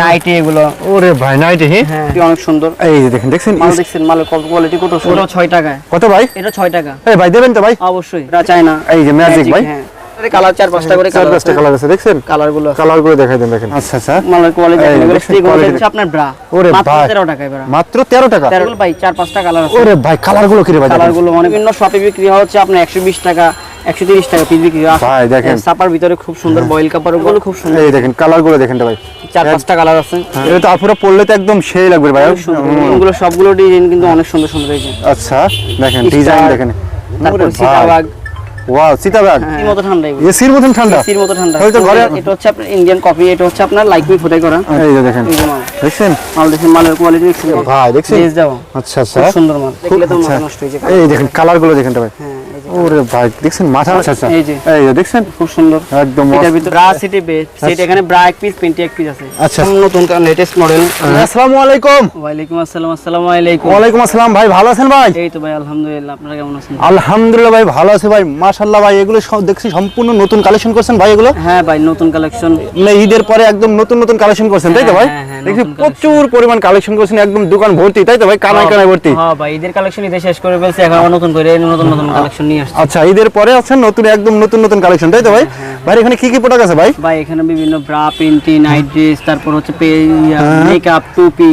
Nightie এগুলো। ওরে ভাই নাইটি হ্যাঁ। অনেক সুন্দর। এই যে দেখেন দেখছেন? মাল দেখছেন মালের কোয়ালিটি কত সুন্দর। ছয় টাকায়। কত ভাই? এটা ছয় টাকা। এই ভাই দেবেন তো ভাই? অবশ্যই। এটা চাই না এই যে ম্যাজিক ভাই। হ্যাঁ। কালার চার পাঁচটা করে কালার পাঁচটা কালার আছে দেখছেন? কালারগুলো কালারগুলো দেখাই দেন দেখেন। আচ্ছা আচ্ছা। মালের কোয়ালিটি এগুলো হচ্ছে আপনার ব্রা ওরে মাত্র ভাই। 13 টাকায় ব্রা মাত্র তেরো টাকা? তেরো গুলো ভাই চার পাঁচটা কালার আছে। ওরে ভাই কালারগুলো কি রে ভাই। কালারগুলো অনেক বিভিন্ন শপে বিক্রি হচ্ছে আপনার 120 টাকা 130 টাকা পিস বিক্রি হয়। ভাই, দেখেন। সাপার ভিতরে খুব সুন্দর বয়েল কাপড়গুলো খুব সুন্দর এই দেখেন কালারগুলো দেখেন ভাই। চার পাঁচটা কালার আছে। এটা তো আপুরা পড়লে তো একদম সেই লাগবে ভাই। এগুলো সবগুলো ডিজাইন কিন্তু অনেক সুন্দর সুন্দর হয়েছে। আচ্ছা দেখেন ডিজাইন দেখেন। তারপর সীতাবাগ। ওয়াও সীতাবাগ। এর মতো ঠান্ডা এসির মতন ঠান্ডা? এসির মতো ঠান্ডা। হয়তো ঘরে- এটা হচ্ছে আপনার ইন্ডিয়ান কফি এটা হচ্ছে আপনার লাইক মি ফোটাই করা। এই যে দেখেন। দেখছেন? মাল দেখেন মালের কোয়ালিটি সুন্দর ভাই দেখছেন? আচ্ছা আচ্ছা। সুন্দর মাল। দেখলে তো আচ্ছা। নষ্ট হয়ে যাবে। এই দেখেন কালারগুলো দেখেন তো ভাই। হ্যাঁ। ওরে ভাই দেখছেন মাথা আচ্ছা আচ্ছা এই যে। এই যে দেখছেন? খুব সুন্দর। একদম এটার ভিতরে ব্রা সিটি বেস সেট এখানে ব্রা এক পিস পেন্টি এক পিস আছে। আচ্ছা। নতুন লেটেস্ট মডেল আসসালামু আলাইকুম। ওয়ালাইকুম আসসালাম আসসালামু আলাইকুম। ওয়ালাইকুম আসসালাম ভাই ভালো আছেন ভাই? এই তো ভাই আলহামদুলিল্লাহ আপনারা কেমন আছেন? আলহামদুলিল্লাহ ভাই ভালো আছে ভাই। মাশাআল্লাহ ভাই এগুলো সব দেখছি সম্পূর্ণ নতুন কালেকশন করছেন ভাই এগুলো? হ্যাঁ ভাই নতুন কালেকশন মানে ঈদের পরে একদম নতুন নতুন কালেকশন করছেন তাই তো ভাই? হ্যাঁ, হ্যাঁ, দেখছি প্রচুর পরিমাণ কালেকশন করছেন একদম দোকান ভর্তি তাই তো ভাই? কানায় কানায় ভর্তি। হ্যাঁ ভাই ঈদের কালেকশন ঈদে শেষ করে ফেলছে এখন নতুন করে নতুন নতুন কালেকশন নিয়ে আসছে। আচ্ছা ঈদের পরে আছেন নতুন একদম নতুন নতুন কালেকশন তাই তো ভাই? হ্যাঁ, ভাই এখানে কি কি প্রোডাক্ট আছে ভাই? ভাই এখানে বিভিন্ন ব্রা পেন্টি নাইট ড্রেস তারপর হচ্ছে হ্যাঁ। মেকআপ টুপি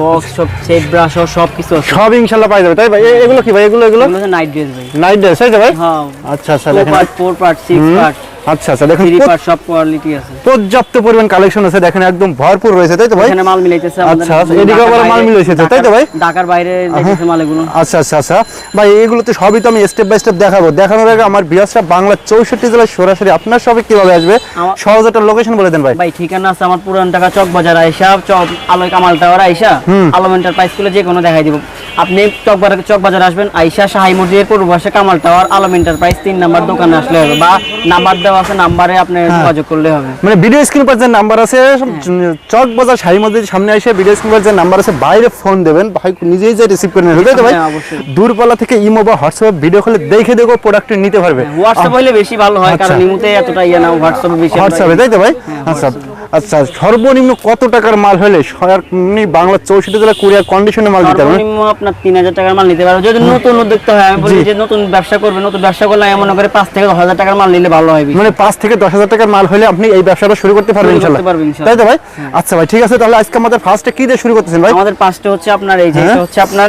বক্স সব সেট ব্রাশ সব কিছু আছে। সব ইনশাআল্লাহ পাই যাবে তাই ভাই? এগুলো কি ভাই? এগুলো এগুলো? নাইট ড্রেস ভাই। নাইট ড্রেস তাই তো ভাই? হ্যাঁ। আচ্ছা আচ্ছা দেখেন। Part four part six part আচ্ছা আচ্ছা দেখেন পার্ট সব কোয়ালিটি আছে। পর্যাপ্ত পরিমাণ কালেকশন আছে দেখেন একদম ভরপুর রয়েছে তাই তো ভাই? এখানে মাল মিলাইতেছে আচ্ছা, আচ্ছা, এদিকে আবার মাল মিলাইছে তাই তো ভাই? ঢাকার- বাইরে যাইতেছে মাল এগুলো আচ্ছা আচ্ছা আচ্ছা। ভাই এগুলো তো সবই তো আমি স্টেপ বাই স্টেপ দেখাবো। দেখানোর আগে আমার বিয়াসটা বাংলা চৌষট্টি জেলায় সরাসরি আপনার সবে কীভাবে আসবে সহজ একটা লোকেশন বলে দেন ভাই। ভাই ঠিকানা আছে আমার পুরান ঢাকা চক বাজার আইসা চক আলোয় কামাল টাওয়ার আইসা আলম এন্টারপ্রাইজ খুলে যে কোনো দেখাই দিব। আপনি চক বাজার চক বাজার আসবেন আইসা শাহী মসজিদের পূর্ব পাশে কামাল টাওয়ার আলম এন্টারপ্রাইজ তিন নাম্বার দোকানে আসলে হবে বা নাম্বার দেওয়া আছে নাম্বারে আপনি যোগাযোগ করলে হবে। মানে ভিডিও স্ক্রিন পর যে নাম্বার আছে চক বাজার শাহী মসজিদের সামনে এসে ভিডিও স্ক্রিন পর যে নাম্বার আছে বাইরে ফোন দেবেন ভাই নিজেই যে রিসিভ করে নেবে ভাই? হ্যাঁ, দূরপাল্লা থেকে ইমো বা হোয়াটসঅ্যাপ ভিডিও কলে দেখে দেখো প্রোডাক্ট নিতে পারবে। হোয়াটসঅ্যাপ হলে বেশি ভালো হয় কারণ আচ্ছা। ইমুতে এতটা ইয়ে না হোয়াটসঅ্যাপে বেশি হোয়াটসঅ্যাপে তাই তো ভাই? আচ্ছা। আচ্ছা সর্বনিম্ন কত টাকার মাল হলে সরকারি বাংলা চৌষট্টি জেলা কুরিয়ার কন্ডিশনে মাল দিতে পারবেন? সর্বনিম্ন আপনার তিন হাজার টাকার মাল নিতে পারবে। যদি নতুন উদ্যোক্তা হয় আমি বলি যে নতুন ব্যবসা করবে নতুন ব্যবসা করলে আমি মনে করি পাঁচ থেকে দশ হাজার টাকার মাল নিলে ভালো হয় বেশি। মানে পাঁচ থেকে দশ হাজার টাকার মাল হলে আপনি এই ব্যবসাটা শুরু করতে পারবেন ইনশাল্লাহ তাই তো ভাই? আচ্ছা ভাই ঠিক আছে তাহলে আজকে আমাদের ফার্স্টে কি দিয়ে শুরু করতেছেন ভাই? আমাদের পাঁচটা হচ্ছে আপনার এই যে হ্যাঁ? হচ্ছে আপনার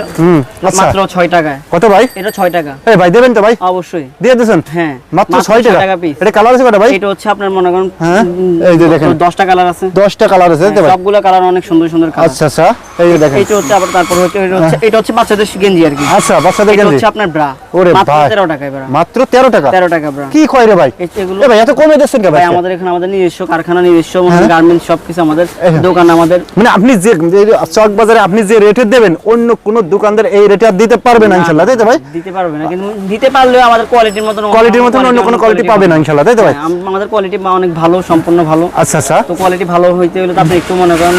আচ্ছা। মাত্র ছয় টাকায়। কত ভাই? এটা ছয় টাকা। এই ভাই দেবেন তো ভাই? অবশ্যই। দিয়ে দিয়েছেন? হ্যাঁ মাত্র ছয় টাকা। এটা কালার আছে কটা ভাই? এটা হচ্ছে আপনার মনে করেন হ্যাঁ? এই যে দেখেন। দশটা কালার আছে? দশটা কালার আছে তাই সবগুলো কালার অনেক সুন্দর সুন্দর কালার। আচ্ছা আচ্ছা এই দেখেন। এটা হচ্ছে আবার তারপর হচ্ছে এটা হচ্ছে এটা হচ্ছে বাচ্চাদের গেঞ্জি আর কি। আচ্ছা বাচ্চাদের এটা গেঞ্জি। হচ্ছে আপনার ব্রা। ওরে মাত্র ভাই। তেরো টাকায় ব্রা। মাত্র তেরো টাকা? তেরো টাকা ব্রা। কি কয় রে ভাই? এগুলো ভাই এত কমে দিচ্ছেন কে ভাই আমাদের এখানে আমাদের নিজস্ব কারখানা নিজস্ব হ্যাঁ। গার্মেন্টস সবকিছু আমাদের দোকান আমাদের। মানে আপনি যে চক বাজারে আপনি যে রেটে দেবেন অন্য কোন দোকানদার এই রেটে আর দিতে পারবে না ইনশাল্লাহ তাই তো ভাই? দিতে পারবে না কিন্তু দিতে পারলেও আমাদের কোয়ালিটির মতন কোয়ালিটির মতন অন্য কোনো কোয়ালিটি পাবে না ইনশাল্লাহ তাই তো ভাই? হ্যাঁ, আমাদের কোয়ালিটি অনেক ভালো সম্পূর্ণ ভালো। আচ্ছা আচ্ছা। কোয়ালিটি ভালো হইতে হলে আপনি একটু মনে করেন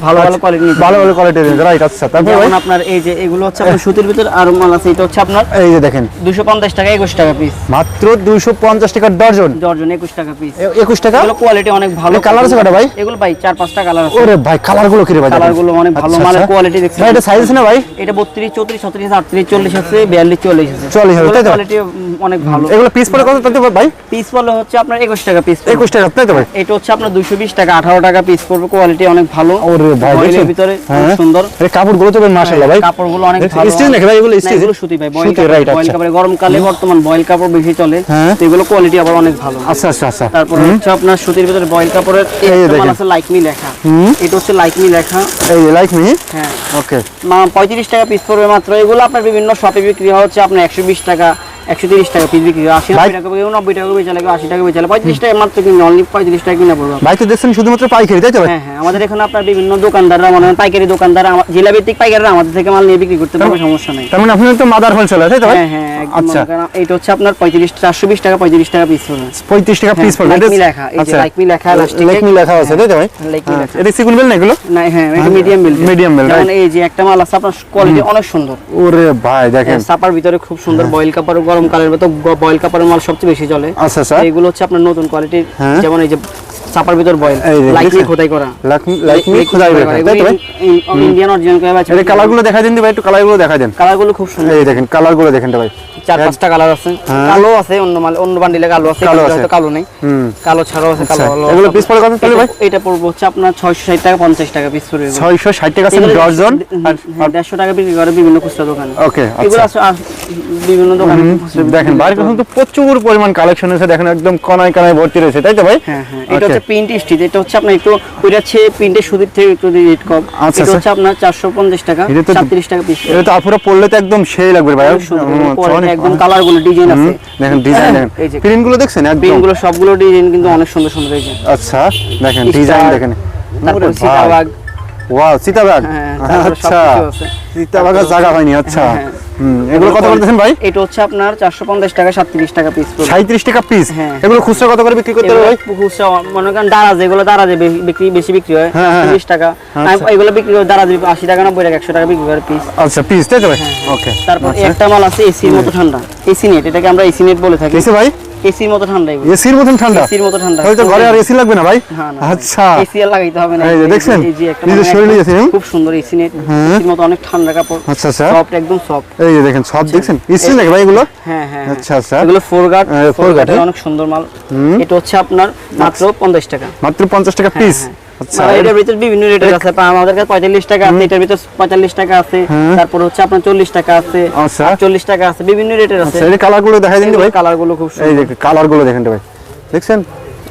ভালো ভালো কোয়ালিটি ভালো ভালো কোয়ালিটির রাইট আচ্ছা তারপর আপনার এই যে এগুলো হচ্ছে আপনার সুতির ভিতর আর মাল আছে এটা হচ্ছে আপনার এই যে দেখেন। দুশো পঞ্চাশ টাকা একুশ টাকা পিস মাত্র দুইশো পঞ্চাশ টাকার ডর্জন দর্জন টাকা পিস এ- একুশ টাকা? এগুলো কোয়ালিটি অনেক ভালো কালার আছে কটা ভাই? এগুলো ভাই চার পাঁচটা কালার আছে। ওরে ভাই কালারগুলো কিরে ভাই কালারগুলো অনেক ভালো আচ্ছা, মালের আচ্ছা। কোয়ালিটি দেখছেন। ভাই এটা সাইজ না ভাই? এটা বত্রিশ চৌত্রিশ ছত্রিশ আটত্রিশ চল্লিশ আছে বিয়াল্লিশ চল্লিশ আছে। 40 হবে, তাই তো? কোয়ালিটি অনেক ভালো। এগুলো পিস কত তাতে ভাই? পিস পড়লে হচ্ছে আপনার একুশ টাকা পিস একুশ টাকা তাই তো ভাই? এটা হচ্ছে আপনার দুশো বিশ টাকা আঠারো টাকা পিস পড়বে। কোয়ালিটি অনেক ভালো? ভিতরে হ্যাঁ। সুন্দর। কাপড়গুলো তো মাশাআল্লাহ ভাই। কাপড়গুলো অনেক ভালো। stitch নাকি ভাই? এগুলো না, stitch? এগুলো সুতি ভাই বয়েল কাপড়। আচ্ছা। কাপড়ে গরমকালে বর্তমান বয়েল কাপড় বেশি চলে। হ্যাঁ। তো এগুলো কোয়ালিটি আবার অনেক ভালো। আচ্ছা আচ্ছা আচ্ছা। তারপর হচ্ছে আপনার সুতির ভিতরে বয়েল কাপড়ের মাল। আছে লাইক মি লেখা এটা হচ্ছে লাইক মি লেখা। এই লাইক মি হ্যাঁ। ওকে মা পঁয়ত্রিশ টাকা পিস পড়বে মাত্র। এগুলো আপনার বিভিন্ন শপে বিক্রি হচ্ছে আপনার একশো বিশ টাকা একশো তিরিশ টাকা পিস বিক্রি আশি টাকা কেউ নব্বই টাকা বেচা লাগে আশি টাকা বেচা লাগে পঁয়ত্রিশ টাকা মাত্র কিনে অনলি পঁয়ত্রিশ টাকা কিনে পড়বে। ভাই তো দেখছেন শুধুমাত্র পাইকারি তাই তো হ্যাঁ হ্যাঁ আমাদের এখানে আপনার বিভিন্ন দোকানদাররা মনে হয় পাইকারি জেলা ভিত্তিক পাইকাররা আমাদের থেকে মাল নিয়ে বিক্রি করতে পারবে সমস্যা নেই। তার মানে আপনি তো মাদার হোলসেলার তাই তো হ্যাঁ হ্যাঁ আচ্ছা। হচ্ছে আপনার পঁয়ত্রিশ চারশো বিশ টাকা পঁয়ত্রিশ টাকা পিস পড়বে পঁয়ত্রিশ টাকা পিস পড়বে লাইক লেখা আচ্ছা। লাইক লেখা elastic লেখা আছে তাই তো ভাই? লাইক হ্যাঁ, লেখা। এটা সিকুল বেল না এগুলো? না হ্যাঁ এটা মিডিয়াম বিল Medium build, যেমন এই যে একটা মাল আছে আপনার কোয়ালিটি অনেক সুন্দর। ওরে ভাই দেখেন। সাপার ভিতরে খুব সুন্দর বয়েল কাপড় গরমকালের মতো বয়েল কাপড়ের মাল সবচেয়ে বেশি চলে। আচ্ছা স্যার এগুলো হচ্ছে আপনার নতুন কোয়ালিটির হ্যাঁ। যেমন এই যে চাপার ভিতর বয়েল এই যে, লাইট দেখছেন? খোদাই করা। লাইক খোদাই করা তাই তো ইন্ডিয়ান অরিজিনাল করে আছে? এই কালারগুলো দেখা দিন ভাই একটু কালারগুলো দেখা দেন। কালারগুলো খুব সুন্দর। এই দেখেন কালারগুলো দেখেন তো ভাই। চার পাঁচটা কালার আছে। হ্যাঁ। কালো আছে অন্য মাল অন্য বান্ডিলে কালো আছে কালো কালো হয়তো কালো নেই। কালো ছাড়াও আছে কালো আচ্ছা, এগুলো পিস পড়ে কত তাহলে ভাই? এটা- পড়ব হচ্ছে আপনার ছয়শো ষাট টাকা পঞ্চাশ টাকা পিস পড়বে। এগুলো। ছয়শো ষাট টাকা আছে এগুলো ডজন হ্যাঁ, দেড়শো টাকা বিক্রি করে বিভিন্ন খুচরা দোকানে। ওকে এগুলো আচ্ছা আছে বিভিন্ন দোকানে দেখেন বাইরে কিন্তু প্রচুর পরিমাণ কালেকশন আছে দেখেন একদম কনায় কনায় ভর্তি রয়েছে তাই তো ভাই? হ্যাঁ হ্যাঁ এটা হচ্ছে প্রিন্ট স্টিচ এটা হচ্ছে আপনার একটু ওইটা হচ্ছে প্রিন্টের সুদির থেকে একটু রেট কম। আচ্ছা, এটা। হচ্ছে আপনার চারশো পঞ্চাশ টাকা টাকা পিস এটা তো আপুরা পড়লে তো একদম সেই লাগবে ভাই। একদম কালারগুলো ডিজাইন আছে। দেখেন ডিজাইন দেখেন। প্রিন্টগুলো দেখছেন একদম? প্রিন্টগুলো সবগুলো ডিজাইন কিন্তু অনেক সুন্দর সুন্দর আছে আচ্ছা দেখেন ডিজাইন দেখেন। তারপর। সীতাবাগ। ওয়াও সীতাবাগ। হ্যাঁ, আচ্ছা সিতাবাগের জায়গা হয়নি আচ্ছা। হ্যাঁ। এগুলো কত বলতেছেন ভাই? এটা হচ্ছে আপনার চারশো পঞ্চাশ টাকা সাতত্রিশ টাকা পিস সাঁত্রিশ টাকা পিস হ্যাঁ। এগুলো খুচরা কত করে বিক্রি করতে হবে ভাই? মনে করেন দারাজ এগুলো দারাজে বিক্রি বেশি বিক্রি হয় হ্যাঁ, হ্যাঁ, তিরিশ টাকা। এগুলো বিক্রি করে দারাজ আশি টাকা নব্বই টাকা একশো টাকা বিক্রি করে পিস আচ্ছা পিস তাই তো ভাই? ওকে তারপর একটা মাল আছে এসির মতো ঠান্ডা। এসি নেট এটাকে আমরা এসি নেট বলে থাকি। ভাই? এসির মতো ঠান্ডা এসির মতো ঠান্ডা? এসির মতো ঠান্ডা। হয়তো ঘরে আর এসি লাগবে না ভাই? হ্যাঁ, আচ্ছা। এসি আর লাগাইতে হবে না। এই যে দেখছেন? নিজের মানে শরীরে এসি, খুব সুন্দর এসি নেট এসির মতো অনেক ঠান্ডা কাপড়। আচ্ছা আচ্ছা। সফট একদম সফট এই যে দেখেন সব দেখছেন? এসি নাকি ভাই এগুলো? হ্যাঁ হ্যাঁ আচ্ছা, আচ্ছা। এগুলো ফোর গার্ড হ্যাঁ, ফোর হ্যাঁ। অনেক সুন্দর মাল। এটা হচ্ছে আপনার মাত্র পঞ্চাশ টাকা। মাত্র পঞ্চাশ টাকা পিস হ্যাঁ। আচ্ছা মানে এটার ভিতরে বিভিন্ন রেটের আছে। আমাদের কাছে পঁয়তাল্লিশ টাকা আছে এটার ভিতর পঁয়তাল্লিশ টাকা আছে তারপর হচ্ছে আপনার চল্লিশ টাকা আছে আচ্ছা। চল্লিশ টাকা আছে বিভিন্ন রেটের আছে আচ্ছা এই কালারগুলো দেখা দিন ভাই। কালারগুলো খুব সুন্দর। গুলো দেখেন ভাই। দেখছেন?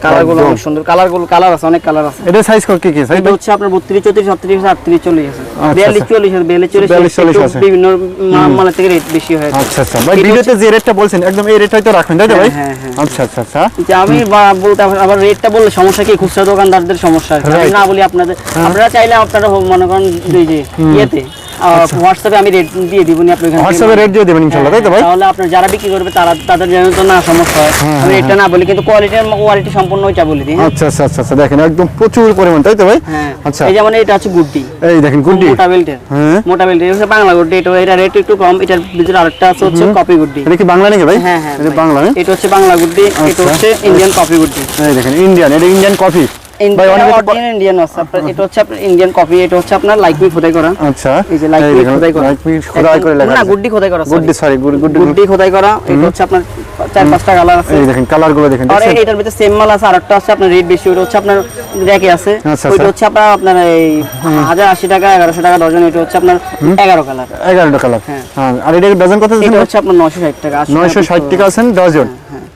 কালারগুলো একদম। অনেক সুন্দর। কালারগুলো কালার আছে অনেক কালার আছে। এটা সাইজ কি কি? সাইজ হচ্ছে আপনার বত্রিশ চৌত্রিশ আটত্রিশ আটত্রিশ চল্লিশ আছে। আচ্ছা, বিয়াল্লিশ আচ্ছা। চল্লিশ আছে। বিভিন্ন থেকে রেট বেশি হয় আচ্ছা আচ্ছা। ভাই ভিডিওতে যে রেটটা বলছেন একদম এই রেটটাই তো রাখবেন তাই তো ভাই? হ্যাঁ, হ্যাঁ, আচ্ছা আচ্ছা আচ্ছা। যে আমি বলতে আবার- রেটটা বললে সমস্যা কি? খুচরা দোকানদারদের সমস্যা আমি না বলি আপনাদের আপনারা চাইলে আপনারা মনে করেন যে ইয়েতে হোয়াটসঅ্যাপে আমি রেট দিয়ে দিব নি আপনি হোয়াটসঅ্যাপে রেট দিয়ে দেবেন ইনশাআল্লাহ তাই তো ভাই? হ্যাঁ, তাহলে আপনার যারা বিক্রি করবে তারা তাদের যেন তো না সমস্যা হয়। আমি রেটটা না বলি কিন্তু কোয়ালিটির কোয়ালিটি সম্পূর্ণ ওইটা বলে দিই হ্যাঁ? আচ্ছা আচ্ছা আচ্ছা আচ্ছা দেখেন একদম প্রচুর পরিমাণ তাই তো ভাই? হ্যাঁ। আচ্ছা। এই যেমন এটা হচ্ছে গুড্ডি। এই দেখেন গুড্ডি। মোটা বেল্টের হ্যাঁ। মোটা বেল্টের হচ্ছে বাংলা গুড্ডি এটা এটা রেট একটু কম এটার ভিতরে আরেকটা আছে হচ্ছে কপি গুড্ডি। এটা কি বাংলা নাকি ভাই? হ্যাঁ হ্যাঁ এটা বাংলা হ্যাঁ? এটা হচ্ছে বাংলা গুড্ডি এটা আচ্ছা। হচ্ছে ইন্ডিয়ান কপি গুড্ডি। এই দেখেন ইন্ডিয়ান এটা ইন্ডিয়ান কফি ইন্ডিয়ান আছে এটা হচ্ছে আপনার ইন্ডিয়ান কপি এটা হচ্ছে আপনার লাইক খোদাই করা আচ্ছা এই যে লাইক খোদাই করা like খোদাই করে লেখা না গুড্ডি খোদাই করা গুড্ডি সরি গুড্ডি গুড্ডি গুড্ডি খোদাই করা এটা হচ্ছে আপনার চার পাঁচটা কালার আছে। এই দেখেন কালারগুলো দেখেন আর এটার ভিতরে সেম মাল আছে আরেকটা আছে আপনার রেট বেশি ওটা হচ্ছে আপনার র্যাকে আছে। ওইটা। হচ্ছে আপনার আপনার এই হাজার আশি টাকা এগারোশো টাকা ডজন এটা হচ্ছে আপনার এগারো কালার এগারোটা কালার হ্যাঁ। হ্যাঁ আর এটা ডজন কত এটা হচ্ছে আপনার নশো ষাট টাকা 80 টাকা নয়শো ষাট piece টাকা আছেন ডজন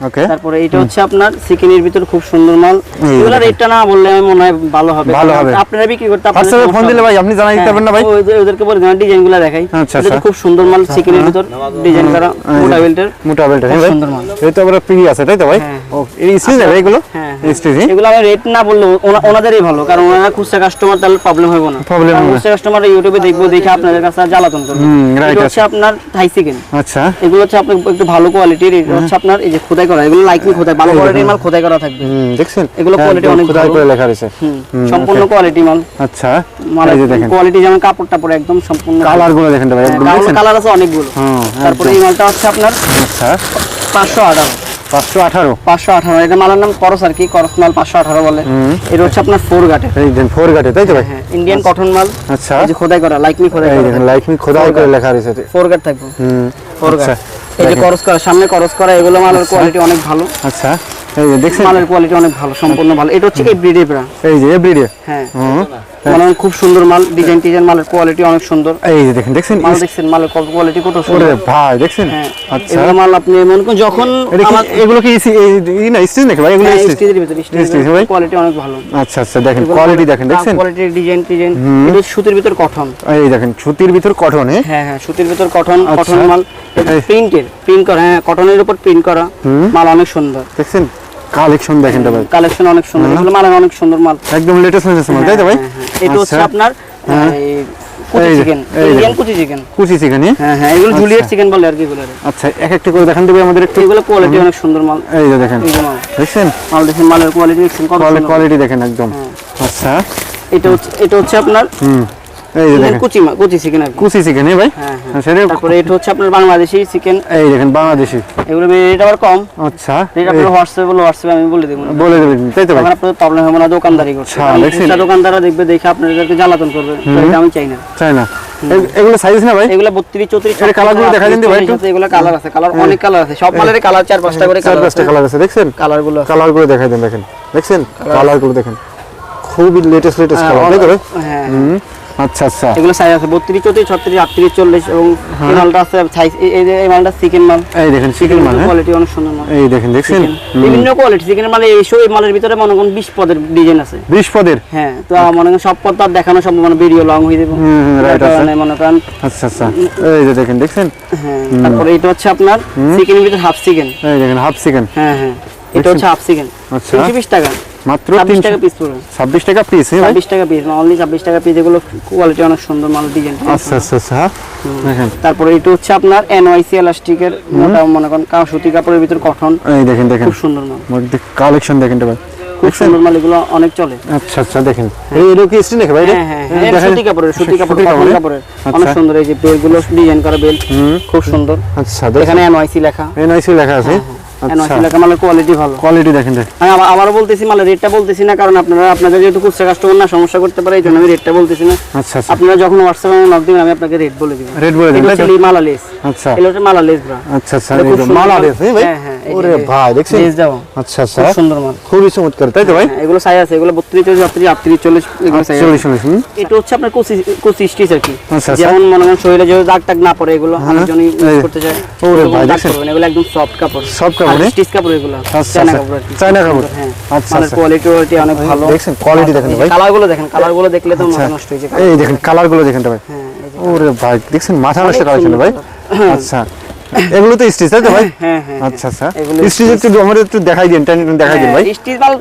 তারপরে এটা হচ্ছে আপনার সিকিনের ভিতর খুব সুন্দর মাল। এগুলো রেটটা না বললে আমি মনে হয় ভালো হবে। ভালো হবে। আপনারা বিক্রি করতে আপনারা ফোন দিলে ভাই আপনি জানাই দিতে হ্যাঁ, পারবেন না ভাই? ও- ওদেরকে বলে জানা ডিজাইনগুলো দেখাই। আচ্ছা, এটা আচ্ছা। খুব সুন্দর মাল সিকিনির ভিতর। ডিজাইন করা মোটা বেল্টের। মোটা বেল্ট হ্যাঁ ভাই? সুন্দর মাল। এটা আবার পিড়ি আছে তাই তো ভাই? হ্যাঁ। ও এই স্টিচ ভাই এগুলো হ্যাঁ স্টিচ এগুলো আমি রেট না বললেও ওনাদেরই ভালো কারণ ওনারা খুচরা কাস্টমার তাহলে প্রবলেম হবে না। Problem হবে। খুচরা কাস্টমার ইউটিউবে দেখব দেখে আপনাদের কাছে জ্বালাতন করবে। হুম, right এটা আছে। হচ্ছে আপনার থাই চিকেন আচ্ছা। এগুলো হচ্ছে আপনার একটু ভালো কোয়ালিটির এটা হচ্ছে আপনার এই যে খোদাই করা এগুলো লাইক খোদাই ভালো কোয়ালিটির মাল খোদাই করা থাকবে। হুম দেখছেন? এগুলো quality অনেক খোদাই করে লেখা রয়েছে। হুম, হুম, সম্পূর্ণ কোয়ালিটি মাল। আচ্ছা মালের এই যে দেখেন। কোয়ালিটি যেমন কাপড় টাপড় একদম সম্পূর্ণ কালারগুলো দেখেন ভাই একদম কালার আছে অনেকগুলো। তারপরে এই মালটা হচ্ছে আপনার আচ্ছা। পাঁচশো আঠারো। পাঁচশো আঠারো। পাঁচশো আঠারো এটা মালের নাম করস আর কি করস মাল পাঁচশো আঠারো বলে। এটা হচ্ছে আপনার ফোর গাটের ফোর গাটে তাই তো ভাই? হ্যাঁ ইন্ডিয়ান কটন মাল। আচ্ছা। যে খোদাই করা লাইক মি খোদাই এই লাইক মি খোদাই করে লেখা রয়েছে। ফোর গাট থাকবে ফোর আচ্ছা। গাট এই যে করস করা সামনে করস করা এগুলো মালের কোয়ালিটি অনেক ভালো। আচ্ছা। এই যে দেখছেন? মালের কোয়ালিটি অনেক ভালো সম্পূর্ণ ভালো। এটা হচ্ছে এভরিডে ব্রা এই যে এভরিডে হ্যাঁ। মানে খুব সুন্দর মাল ডিজাইন টিজাইন মালের কোয়ালিটি অনেক সুন্দর। এই যে দেখেন দেখছেন? মাল দেখছেন মালের কোয়ালিটি কত ওরে ভাই দেখছেন? হ্যাঁ আচ্ছা। এগুলো মাল আপনি মনে করেন যখন এগুলো কি এই না স্টিচ নাকি ভাই? এগুলো হ্যাঁ, স্টিচ ভাই? কোয়ালিটি অনেক ভালো। আচ্ছা আচ্ছা দেখেন কোয়ালিটি দেখেন দেখছেন? কোয়ালিটি ডিজাইন টিজাইন এটা সুতির ভিতর কটন এই দেখেন সুতির ভিতর কটনে হ্যাঁ হ্যাঁ সুতির ভিতর কটন আচ্ছা। কটন মাল। প্রিন্টের প্রিন্ট করা হ্যাঁ কটনের উপর প্রিন্ট করা। মাল অনেক সুন্দর। দেখছেন? কালেকশন দেখেন ভাই। কালেকশন অনেক সুন্দর। এগুলো মাল অনেক সুন্দর মাল। একদম লেটেস্ট হয়েছে মাল তাই তো ভাই? হ্যাঁ, হ্যাঁ। এটা হচ্ছে আচ্ছা। আপনার কুচি চিকেন ইন্ডিয়ান কুচি চিকেন। কুচি চিকেন হ্যাঁ হ্যাঁ এগুলো জুলিয়েট চিকেন বলে আর কি এগুলো। আচ্ছা এক একটা করে দেখান দেবে আমাদের একটু। এগুলো কোয়ালিটি অনেক সুন্দর মাল। এই যে দেখেন। দেখছেন? মাল দেখেন মালের কোয়ালিটি দেখছেন কোয়ালিটি দেখেন একদম। হ্যাঁ। আচ্ছা। এটা হচ্ছে এটা হচ্ছে আপনার হুম। এই দেখেন। কুচি কুচি চিকেন আর কুচি চিকেন ভাই। হ্যাঁ হ্যাঁ। তারপরে এটা হচ্ছে আপনার বাংলাদেশি চিকেন এই দেখেন বাংলাদেশি। এগুলো রেট আবার কম। আচ্ছা রেট আপনার হোয়াটসঅ্যাপে বলে হোয়াটসঅ্যাপে আমি বলে দেবো। বলে দেবেন তাই তো ভাই? প্রবলেম হবে না দোকানদারি করছে আচ্ছা, দোকানদাররা দেখবে দেখে আপনাদেরকে জ্বালাতন করবে। এটা আমি চাই না। চাই না। এগুলো সাইজ না ভাই? এগুলো বত্রিশ চৌত্রিশ এর colour গুলো দেখা দিন ভাই একটু। এগুলো কালার আছে। কালার অনেক কালার আছে। সব কালার চার পাঁচটা করে কালার পাঁচটা কালার আছে দেখছেন? দেন দেখেন দেখছেন দেখেন। খুবই লেটেস্ট লেটেস্ট কালার ভাই? হ্যাঁ আচ্ছা আচ্ছা। এগুলো সাইজ আছে বত্রিশ চৌত্রিশ ছত্রিশ আটত্রিশ চল্লিশ এবং এই মালটা আছে সাইজ এই যে এই মালটা চিকেন মাল। এই দেখেন চিকেন মানে কোয়ালিটি অনেক সুন্দর মাল। এই দেখেন দেখছেন? বিভিন্ন কোয়ালিটি চিকেনের মালে এই সব মালের ভিতরে মনে করুন বিশ পদের ডিজাইন আছে। বিশ পদের? হ্যাঁ তো মনে করেন সব পদ তো দেখানো সম্ভব না ভিডিও লং হয়ে যাবে। হুম, যার আছে। মনে করেন আচ্ছা আচ্ছা। এই যে দেখেন দেখছেন? হ্যাঁ তারপরে এটা হচ্ছে আপনার চিকেনের ভিতরে হাফ চিকেন এই দেখেন হাফ চিকেন হ্যাঁ হ্যাঁ। এটা হচ্ছে হাফ চিকেন আচ্ছা। তিনশো বিশ টাকা। মাত্র ছাব্বিশ তিনশো টাকা পিস পড়বে ছাব্বিশ টাকা পিস হ্যাঁ ভাই? ছাব্বিশ টাকা পিস অনলি ছাব্বিশ টাকা পিস এগুলো কোয়ালিটি অনেক সুন্দর মাল ডিজাইন আচ্ছা আচ্ছা আচ্ছা দেখেন। তারপরে এটা হচ্ছে আপনার এনওয়াইসি এলাস্টিকের মোটা মনে করেন কা- সুতি কাপড়ের ভিতরে কটন এই দেখেন দেখেন। খুব সুন্দর মাল। কালেকশন দেখেন ভাই। খুব সুন্দর মাল এগুলো অনেক চলে। আচ্ছা আচ্ছা দেখেন। এই এটা কি স্টিল নাকি ভাই হ্যাঁ হ্যাঁ হ্যাঁ। সুতি কাপড়ের সুতি কাপড় সুতি কটন কাপড়ের? কাপড়ের। আচ্ছা। অনেক সুন্দর এই যে বেলগুলো ডিজাইন করা বেল খুব সুন্দর। আচ্ছা এখানে এনওয়াইসি লেখা। এনআইসি লেখা আছে। আচ্ছা এনওয়াইসি মালের কোয়ালিটি ভালো? কোয়ালিটি দেখেন দেখেন আমি আবারও বলতেছি মালের রেটটা বলতেছি না কারণ আপনারা আপনাদের যেহেতু খুচরা কাস্টমার না সমস্যা করতে পারে এই জন্য আমি রেটটা বলতেছি না। আচ্ছা আপনারা যখন হোয়াটসঅ্যাপে নক দিবেন আমি আপনাকে রেট বলে দিব। রেড বলে দেন এটা হচ্ছে তো? মালা লেস আচ্ছা। এটা হচ্ছে মালা ব্রা আচ্ছা আচ্ছা এটা এই খুব যে সুন্দর মালা মাল। আছে ভাই? হ্যাঁ, হ্যাঁ, ওরে ভাই দেখছেন? লেস দেওয়া আচ্ছা আচ্ছা। খুব সুন্দর মাল। খুবই চমৎকার তাই তো ভাই? হ্যাঁ, এগুলো সাইজ আছে এগুলো বত্রিশ চল্লিশ আটত্রিশ আটত্রিশ চল্লিশ এগুলো সাইজ চল্লিশ চল্লিশ হুম? এটা হচ্ছে আপনার কুচি কুচি স্টিচ আর কি। আচ্ছা, আচ্ছা। যেমন মনে করেন শরীরে যদি দাগ টাগ না পড়ে এগুলো অনেকজনই ইউজ করতে চায়। ওরে ভাই, দেখছেন? এগুলো একদম সফট কাপড়। Soft কাপড়, স্টিচ কাপড় এগুলো আচ্ছা, চায়না আচ্ছা। কাপড় চায়না কাপড়? হ্যাঁ আচ্ছা, মানে। কোয়ালিটি কোয়ালিটি অনেক ভালো দেখছেন? কোয়ালিটি দেখেন ভাই। কালারগুলো দেখেন কালারগুলো দেখলে তো মাথা নষ্ট হয়ে যায় এই দেখেন কালারগুলো দেখেন ভাই হ্যাঁ ওরে ভাই দেখছেন মাথা নষ্ট ভাই আচ্ছা এগুলো তো স্টিচ তাই তো ভাই? হ্যাঁ হ্যাঁ আচ্ছা আচ্ছা। স্টিচ একটু আমাদের একটু দেখাই দিন দেখাই দিন ভাই। স্টিচ মাল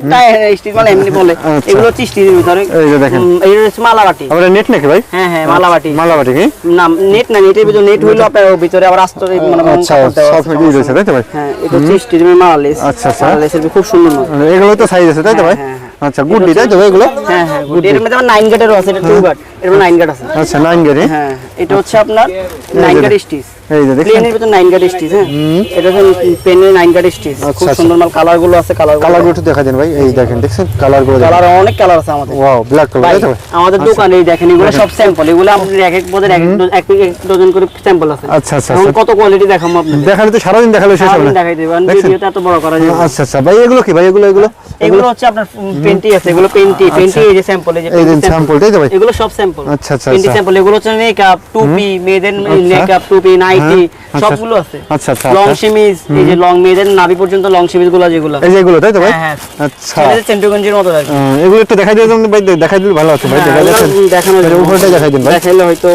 স্টিচ মাল এমনি বলে। আচ্ছা। এগুলো হচ্ছে স্টিচের ভিতরে। এই যে দেখেন। এই হচ্ছে মালাবাটি। আমরা নেট নাকি ভাই? হ্যাঁ হ্যাঁ মালাবাটি। মালাবাটি কি? না নেট না নেটের ভিতরে নেট হইল আপনার ভিতরে আবার আস্ত মানে আচ্ছা সব দিয়ে রয়েছে তাই তো ভাই? হ্যাঁ এটা হচ্ছে স্টিচের মালালেস। আচ্ছা, আচ্ছা। মালালেসের খুব সুন্দর মাল। এগুলো তো সাইজ আছে তাই তো ভাই? হ্যাঁ, আচ্ছা গুড তাই তো এগুলো? হ্যাঁ হ্যাঁ good. এর মধ্যে আবার নাইন গাটেরও আছে এটা টু গাট এর মধ্যে নাইন গাট আছে। আচ্ছা নাইন গেরি হ্যাঁ এটা হচ্ছে আপনার নাইন গাট স্টিচ এই যে দেখছেন? প্লেনের ভিতরে নাইন গাট স্টিচ হ্যাঁ এটা হচ্ছে পেনের নাইন গাট স্টিচ খুব আচ্ছা। সুন্দর মাল কালারগুলো আছে কালার কালারগুলো দেখা দিন ভাই এই দেখেন দেখছেন? কালারগুলো কালার অনেক কালার আছে আমাদের। ওয়াও ব্ল্যাক কালার ভাই, তাই তো ভাই। আমাদের দোকানে এই দেখেন এগুলো সব স্যাম্পল এগুলো আপনাদের এক এক পদের এক এক ডজন- এক এক ডজন করে স্যাম্পল আছে। আচ্ছা, আচ্ছা, এখন আচ্ছা। কত কোয়ালিটি দেখাবো আপনাদের? দেখালে তো সারাদিন দেখালে শেষ হবে না। দেখাই দেবেন দেখছেন? ভিডিওতে এত বড় করা যাবে আচ্ছা আচ্ছা। ভাই এগুলো কি ভাই? এগুলো এগুলো? এগুলো হচ্ছে আপনার পেন্টি আছে এগুলো পেন্টি পেন্টি এই যে স্যাম্পল এই যে এই স্যাম্পল তাই তো ভাই। এগুলো সব স্যাম্পল আচ্ছা, আচ্ছা, পেন্টি আচ্ছা। স্যাম্পল এগুলো হচ্ছে মেকআপ টুপি মেয়েদের আচ্ছা। মেকআপ টুপি নাইটি সবগুলো আছে। আচ্ছা, আচ্ছা, লং। এই যে লং মেয়েদের নাভি পর্যন্ত লং সেমিজগুলো যেগুলো। এই যে তাই তো ভাই। আচ্ছা। ছেলেদের সেন্টুগঞ্জের মতো আর এগুলো একটু দেখাই দিলে ভাই দেখাই দিলে ভালো আছে ভাই দেখা যাচ্ছে। দেখানো এই যাবে। দেখাই দিন ভাই। দেখাইলে হয়তো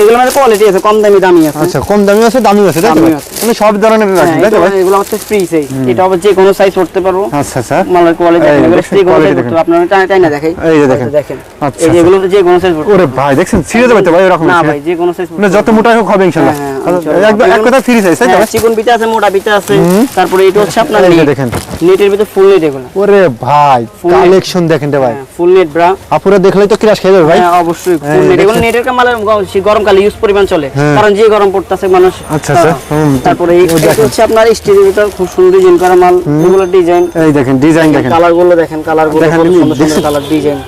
এগুলো মানে কোয়ালিটি আছে কম দামি দামি আছে। আচ্ছা কম দামি আছে দামি আছে তাই তো ভাই? দামিও আছে। মানে সব ধরনের হ্যাঁ, তাই তো ভাই? এগুলো হচ্ছে ফ্রি সাইজ এটা আবার যে কোনো সাইজ করতে পারব। আচ্ছা আচ্ছা। মালের কোয়ালিটি এগুলো দেখেন, যে কোনো সাইজ করতে আপনারা চাই চাই দেখাই। এই যে দেখেন। দেখেন। আচ্ছা, এই যে। এগুলো যে কোনো সাইজ ওরে ভাই দেখছেন? ছিঁড়ে যাবে তো ভাই এরকম না ভাই যে কোনো সাইজ মানে যত মোটাই হোক হবে ইনশাআল্লাহ। হ্যাঁ, হ্যাঁ, এক কথা ফ্রি সাইজ তাই চিকন বিটা আছে মোটা বিটা আছে তারপরে এটা হচ্ছে আপনার নেট দেখেন। নেটের ভিতরে ফুল নেট এগুলো। ওরে ভাই কালেকশন দেখেন রে ভাই। ফুল নেট ব্রা আপুরা দেখলেই তো ক্রাশ খেয়ে যাবে ভাই। হ্যাঁ অবশ্যই হ্যাঁ, ফুল নেট এগুলো নেটের কামালে গরমকালে ইউজ পরিমাণ চলে। হ্যাঁ। কারণ যে গরম পড়তেছে মানুষ আচ্ছা, আচ্ছা। হ্যাঁ। তারপরে এটা হচ্ছে আপনার স্টিলের ভিতর খুব সুন্দর ডিজাইন করা মাল এগুলো ডিজাইন এই দেখেন ডিজাইন দেখেন কালারগুলো দেখেন কালারগুলো সুন্দর সুন্দর কালার ডিজাইন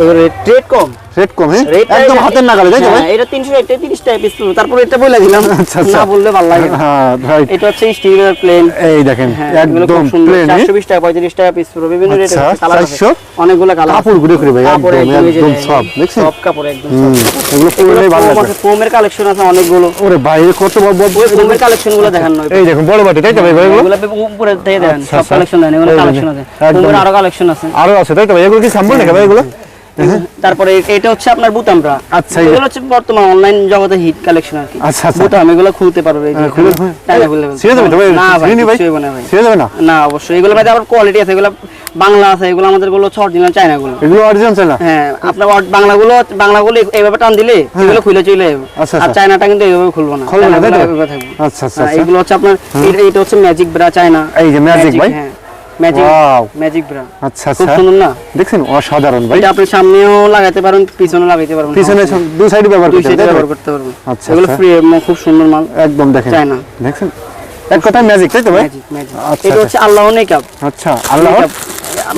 এগুলো রেট কম? রেট কম হ্যাঁ? একদম হাতের নাগালে তাই তো ভাই? হ্যাঁ, এটা তিনশো একটা তিরিশ টাকা পিস তারপরে এটা বলে দিলাম। আচ্ছা, আচ্ছা। না বললে ভালো লাগে হ্যাঁ ভাই এটা হচ্ছে স্টিলের প্লেন এই দেখেন হ্যাঁ একদম প্লেন চারশো বিশ টাকা পঁয়ত্রিশ টাকা পিস পুরো বিভিন্ন রেটের আচ্ছা, কালার আছে। 400? অনেকগুলো কালার কাপড় ঘুরে ঘুরে ভাই একদম একদম সব দেখছেন? সব কাপড় একদম এগুলো পুরোটাই ভালো লাগবে ফোমের কালেকশন আছে অনেকগুলো। ওরে ভাই কত বড় বড় ফোমের কালেকশনগুলো দেখান নয়। এই দেখুন বড় বাটি তাই তো ভাই ভাই এগুলো? উপরে থেকে দেন সব। কালেকশন দেন এগুলো কালেকশন আছে। ফোমের আরও কালেকশন আছে। আরও আছে তাই তো ভাই এগুলো কি স্যাম্পল নাকি ভাই এগুলো? তারপরে এটা হচ্ছে আপনার বুতামরা আচ্ছা, এগুলো হচ্ছে বর্তমান অনলাইন জগতে হিট কালেকশন আর কি। আচ্ছা, আচ্ছা। বুতাম এগুলো খুলতে পারবে হ্যাঁ। তাই না না অবশ্যই। এগুলো মধ্যে আবার কোয়ালিটি আছে এগুলো বাংলা আছে এগুলো আমাদেরগুলো অরিজিনাল চায়না গুলো এগুলো অরিজিনাল চাই না হ্যাঁ আপনার অর- বাংলা গুলো এইভাবে টান দিলে এগুলো খুলে চলে যাবে। আচ্ছা, আর আচ্ছা। চায়নাটা কিন্তু এইভাবে খুলবো না। খুলবে না, আচ্ছা আচ্ছা হ্যাঁ। এগুলো হচ্ছে আপনার এটা- এটা হচ্ছে ম্যাজিক ব্রা চায়না এই যে ম্যাজিক ভাই? হ্যাঁ। ম্যাজিক ম্যাজিক ব্রা আচ্ছা খুব আচ্ছা। সুন্দর না? দেখছেন? অসাধারণ ভাই। এটা আপনি সামনেও লাগাতে পারেন পিছনেও লাগাতে পারবেন। পিছনে সমস্যা দু সাইডে ব্যবহার করতে? ব্যবহার পারবেন। আচ্ছা, এগুলো। ফ্রি খুব সুন্দর মাল। একদম দেখেন। চায়না। দেখছেন? এক কথায় ম্যাজিক তাই তো ভাই? ম্যাজিক ম্যাজিক এটা। হচ্ছে আল্লাহ নেকাব আচ্ছা আল্লাহ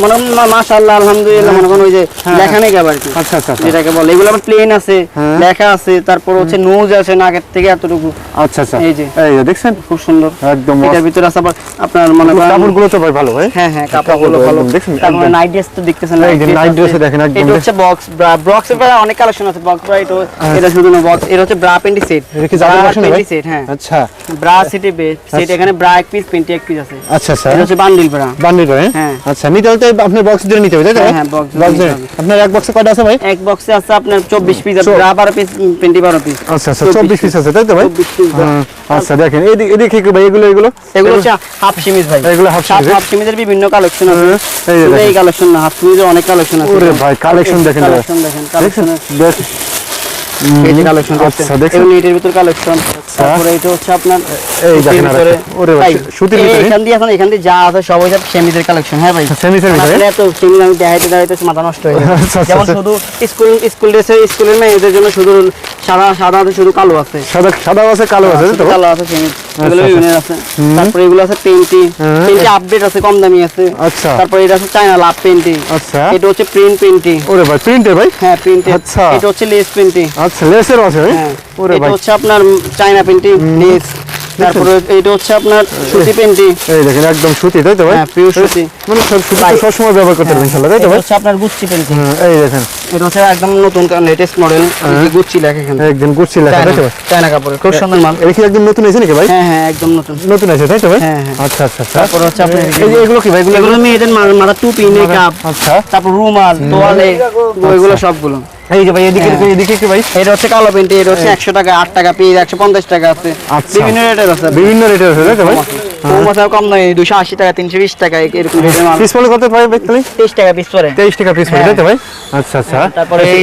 মানে মাশাআল্লাহ আলহামদুলিল্লাহ মনে করেন ওই যে হ্যাঁ, লেখা নেই আবার কি? আচ্ছা আচ্ছা আচ্ছা। যেটাকে বলে এগুলো আবার প্লেন আছে হ্যাঁ। লেখা আছে তারপর হচ্ছে নোজ আছে নাকের থেকে এতটুকু। আচ্ছা আচ্ছা। এই যে। এই যে দেখছেন? খুব সুন্দর। একদম এটার ভিতরে আছে আবার আপনার মনে করেন কাপড়গুলো তো ভাই ভালো ভাই। হ্যাঁ হ্যাঁ কাপড়গুলো ভালো। দেখছেন, তারপরে নাইট ড্রেস তো দেখতেছেন এই যে আছে। এ দেখেন, একদম এটা হচ্ছে বক্স ব্রক্স এর অনেক কালেকশন আছে বক্স ব্রা এটা এটা শুধু না বক্স এটা হচ্ছে ব্রা প্যান্টি সেট এটা কি জামা ভাই? সেট হ্যাঁ। আচ্ছা। ব্রা সেটে সেট এখানে ব্রা এক পিস প্যান্টি এক পিস আছে। আচ্ছা আচ্ছা। এটা হচ্ছে বান্ডিল ব্রা বান্ডিল হ্যাঁ। আচ্ছা নিতে হলে আপনার বক্স দিয়ে নিতে হবে তাই তো? হ্যাঁ, ভাই? box দিয়ে Box নিতে দিয়ে। হবে। আপনার এক বক্সে কয়টা আছে ভাই? এক বক্সে আছে আপনার চব্বিশ পিস চৌ- ব্রা পিস প্যান্টি বারো পিস আচ্ছা আচ্ছা চব্বিশ পিস আছে তাই তো ভাই? 24 piece, হ্যাঁ, আচ্ছা দেখেন এদিকে এদিকে ভাই এগুলো এগুলো? এগুলো হচ্ছে হাফ সিমিজ ভাই। এগুলো হাফ সিমিজ? হাফ সিমিজের বিভিন্ন কালেকশন আছে। এই না হাফ সিমিজের অনেক কালেকশন আছে ওরে ভাই, কালেকশন দেখেন কালেকশন দেখেন কালেকশন এই যে কালেকশন আচ্ছা? এগুলো নেটের ভিতর কালেকশন তারপরে এটা হচ্ছে আপনার এই দেখেন ভিতরে। ওরে ভাই, সুতির ভিতরে? এখান দিয়ে এখন এখান দিয়ে যা আছে সব সেমিদের কালেকশন হ্যাঁ ভাই? সেমিদের ভিতরে? আসলে এত সেমি আমি দেখাইতে দেখাইতে মাথা নষ্ট হয়ে যায় আচ্ছা, আচ্ছা, যেমন আচ্ছা। শুধু স্কুল স্কুল ড্রেসে স্কুলের মেয়েদের জন্য শুধু সাদা সাদা আছে শুধু কালো আছে। সাদা সাদা আছে কালো আছে কালো আছে এগুলো বিভিন্ন আছে। তারপরে এগুলো আছে পেন্টি পেন্টি আপডেট আছে কম দামি আছে। আচ্ছা। তারপরে এটা আছে চায়না লাভ পেন্টি আচ্ছা। এটা হচ্ছে প্রিন্ট পেন্টি ওরে ভাই প্রিন্টে ভাই? হ্যাঁ প্রিন্টে আচ্ছা। এটা হচ্ছে লেস পেন্টি আচ্ছা লেসের আছে ভাই? হ্যাঁ। ভাই এটা হচ্ছে আপনার চায়না পেন্টি লেস তারপরে এটা হচ্ছে আপনার সুতি পেন্টি এই দেখেন একদম সুতি তাই তো ভাই? হ্যাঁ পিওর সুতি। মানে সব সুতি তো সবসময় ব্যবহার করতে পারবেন ইনশাআল্লাহ তাই তো এটা ভাই? হচ্ছে আপনার পেন্টি হুম, এই দেখেন। এটা হচ্ছে একদম নতুন লেটেস্ট মডেল গুচ্ছি লেখা এখানে। একদম গুচ্ছি লেখা তাই তো ভাই? চায়না কাপড়ের খুব সুন্দর মাল। এটা কি একদম নতুন এসে নাকি ভাই? হ্যাঁ হ্যাঁ একদম নতুন। নতুন আছে তাই তো ভাই? হ্যাঁ, হ্যাঁ। আচ্ছা আচ্ছা আচ্ছা। তারপর হচ্ছে আপনার এই এগুলো কি ভাই? এগুলো এগুলো মেয়েদের মা- মাথা টুপি মেকআপ আচ্ছা। তারপর রুমাল তোয়ালে ওইগুলো সবগুলো। এই যে ভাই এদিকে হ্যাঁ। এদিকে কি ভাই। এটা হচ্ছে কালো পেন্টি এটা হচ্ছে একশো টাকা আট টাকা পিস একশো পঞ্চাশ টাকা আছে। আচ্ছা। বিভিন্ন রেটের আছে। বিভিন্ন রেটের আছে তাই ভাই? কম কম নয় দুশো আশি টাকা তিনশো বিশ টাকা এরকম রেটের মাল। পিস পড়লে কত ভাই ভাই টাকা পিস পরে তেইশ টাকা পিস পড়ে হ্যাঁ। তাই তো ভাই? আচ্ছা আচ্ছা। তারপরে এই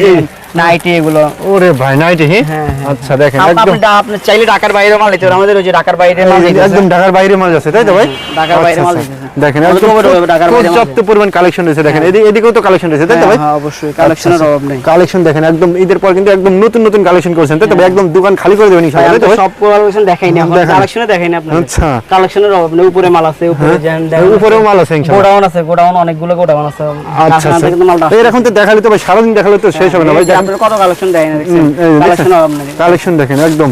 নাইটি এগুলো। ওরে ভাই নাইটি হ্যাঁ, হ্যাঁ, আচ্ছা দেখেন একদম আপনি চাইলে ঢাকার বাইরে মাল নিতে আমাদের ওই যে ঢাকার বাইরে মাল। একদম ঢাকার বাইরে মাল আছে তাই তো ভাই? ঢাকার বাইরে আচ্ছা, মাল আচ্ছা। দেখেন একদম ঢাকার বাইরে পর্যাপ্ত পরিমাণ কালেকশন রয়েছে। দেখেন এদিকে এদিকেও তো কালেকশন রয়েছে তাই তো হ্যাঁ, ভাই? হ্যাঁ, অবশ্যই। কালেকশনের অভাব নেই। কালেকশন দেখেন একদম ঈদের পর কিন্তু একদম নতুন নতুন কালেকশন করছেন তাই তো ভাই? একদম দোকান খালি করে দেবেন ইনশাআল্লাহ তো সব কালেকশন দেখাই না দেখান। কালেকশনে দেখাই না আপনাদের। আচ্ছা। কালেকশনের অভাব নেই। উপরে মাল আছে উপরে দেখেন উপরেও মাল আছে ইনশাআল্লাহ। গোডাউন আছে গোডাউন অনেকগুলো গোডাউন আছে। আচ্ছা আচ্ছা। থেকে তো দেখালে তো ভাই সারাদিন দেখালে তো শেষ হবে না ভাই। আপনার কত কালেকশন দেখেন একদম।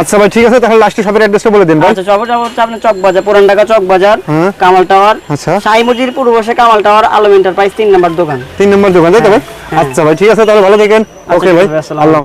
আচ্ছা ভাই ঠিক আছে তাহলে লাস্টে শপের অ্যাড্রেসটা বলে দিন ভাই। আচ্ছা হচ্ছে আপনার চক বাজার পুরান ঢাকা চক বাজার হ্যাঁ। কামাল টাওয়ার আচ্ছা। সাই মজির পূর্ব পাশে কামাল টাওয়ার আলম এন্টারপ্রাইজ তিন নম্বর দোকান। তিন নম্বর দোকান তাই তো ভাই? আচ্ছা ভাই ঠিক আছে তাহলে ভালো থাকেন। ওকে ভাই আসসালামু আল্লাহ